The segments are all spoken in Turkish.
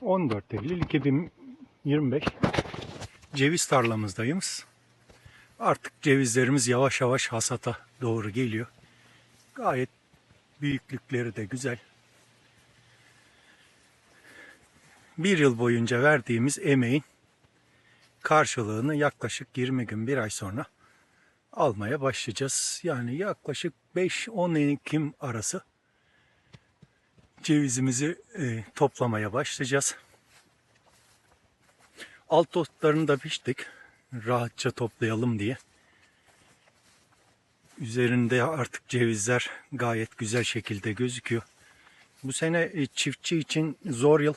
14 Eylül 2025 ceviz tarlamızdayız. Artık cevizlerimiz yavaş yavaş hasata doğru geliyor. Gayet büyüklükleri de güzel. Bir yıl boyunca verdiğimiz emeğin karşılığını yaklaşık 20 gün bir ay sonra almaya başlayacağız. Yani yaklaşık 5-10 Ekim arası cevizimizi e, toplamaya başlayacağız. Alt otlarını da biçtik. Rahatça toplayalım diye. Üzerinde artık cevizler gayet güzel şekilde gözüküyor. Bu sene e, çiftçi için zor yıl.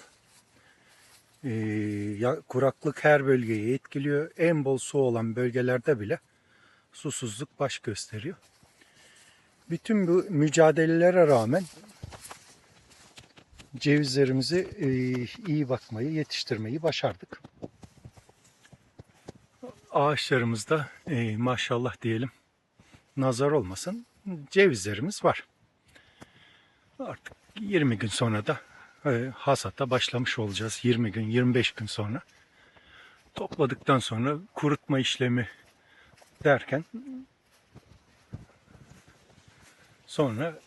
E, kuraklık her bölgeyi etkiliyor. En bol su olan bölgelerde bile susuzluk baş gösteriyor. Bütün bu mücadelelere rağmen cevizlerimizi e, iyi bakmayı, yetiştirmeyi başardık. Ağaçlarımızda e, maşallah diyelim nazar olmasın cevizlerimiz var. Artık 20 gün sonra da e, hasata başlamış olacağız. 20 gün, 25 gün sonra. Topladıktan sonra kurutma işlemi derken sonra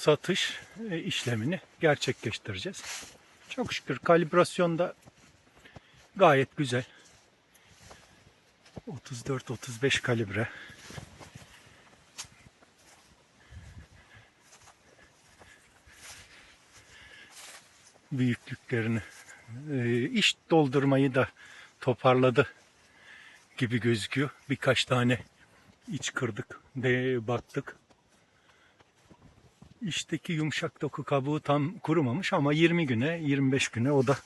satış e, işlemini gerçekleştireceğiz. Çok şükür kalibrasyonda gayet güzel. 34-35 kalibre. Büyüklüklerini e, iş doldurmayı da toparladı gibi gözüküyor. Birkaç tane iç kırdık de baktık. İçteki yumuşak doku kabuğu tam kurumamış ama 20 güne 25 güne o da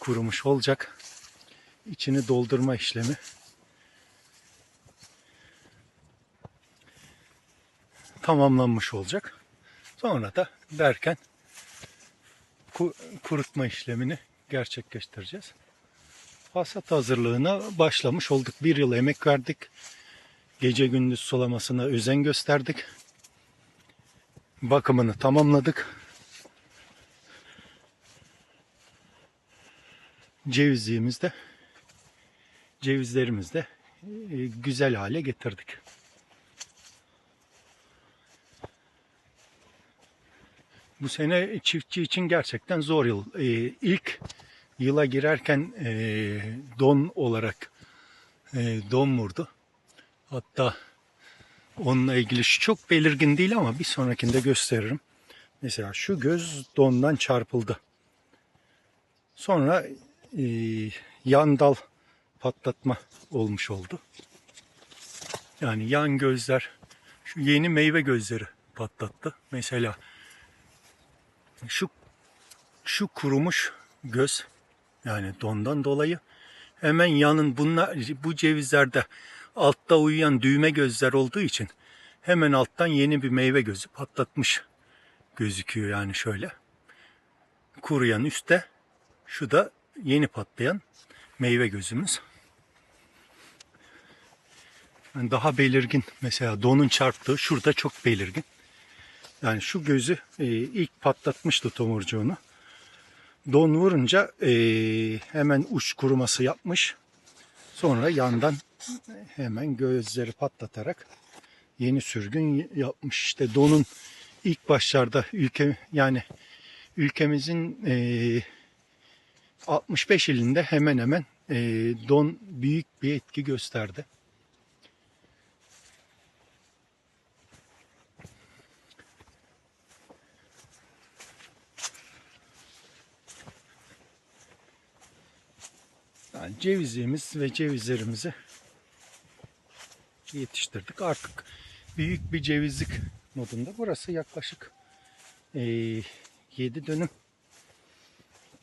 kurumuş olacak. İçini doldurma işlemi. Tamamlanmış olacak. Sonra da derken ku- kurutma işlemini gerçekleştireceğiz. Hasat hazırlığına başlamış olduk. Bir yıl emek verdik. Gece gündüz sulamasına özen gösterdik bakımını tamamladık. Cevizliğimiz de cevizlerimiz de e, güzel hale getirdik. Bu sene çiftçi için gerçekten zor yıl. E, ilk yıla girerken e, don olarak don vurdu. Hatta Onunla ilgili şu çok belirgin değil ama bir sonrakinde gösteririm. Mesela şu göz dondan çarpıldı. Sonra e, yan dal patlatma olmuş oldu. Yani yan gözler, şu yeni meyve gözleri patlattı. Mesela şu şu kurumuş göz yani dondan dolayı hemen yanın bunlar bu cevizlerde altta uyuyan düğme gözler olduğu için hemen alttan yeni bir meyve gözü patlatmış gözüküyor yani şöyle. Kuruyan üstte şu da yeni patlayan meyve gözümüz. Yani daha belirgin mesela donun çarptığı şurada çok belirgin. Yani şu gözü e, ilk patlatmıştı tomurcuğunu. Don vurunca e, hemen uç kuruması yapmış. Sonra yandan hemen gözleri patlatarak yeni sürgün yapmış. İşte donun ilk başlarda ülke yani ülkemizin e, 65 ilinde hemen hemen e, don büyük bir etki gösterdi. Yani cevizimiz ve cevizlerimizi yetiştirdik. Artık büyük bir cevizlik modunda. Burası yaklaşık e, 7 dönüm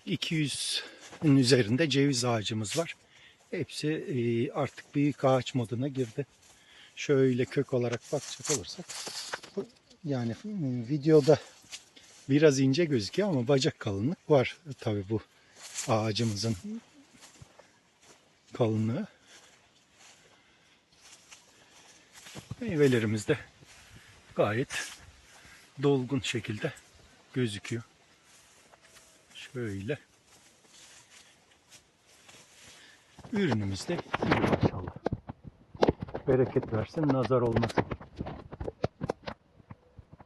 200'ün üzerinde ceviz ağacımız var. Hepsi e, artık büyük ağaç moduna girdi. Şöyle kök olarak bakacak olursak yani videoda biraz ince gözüküyor ama bacak kalınlık var tabi bu ağacımızın kalınlığı. Meyvelerimiz de gayet dolgun şekilde gözüküyor. Şöyle. Ürünümüz de iyi maşallah. Bereket versin, nazar olmasın.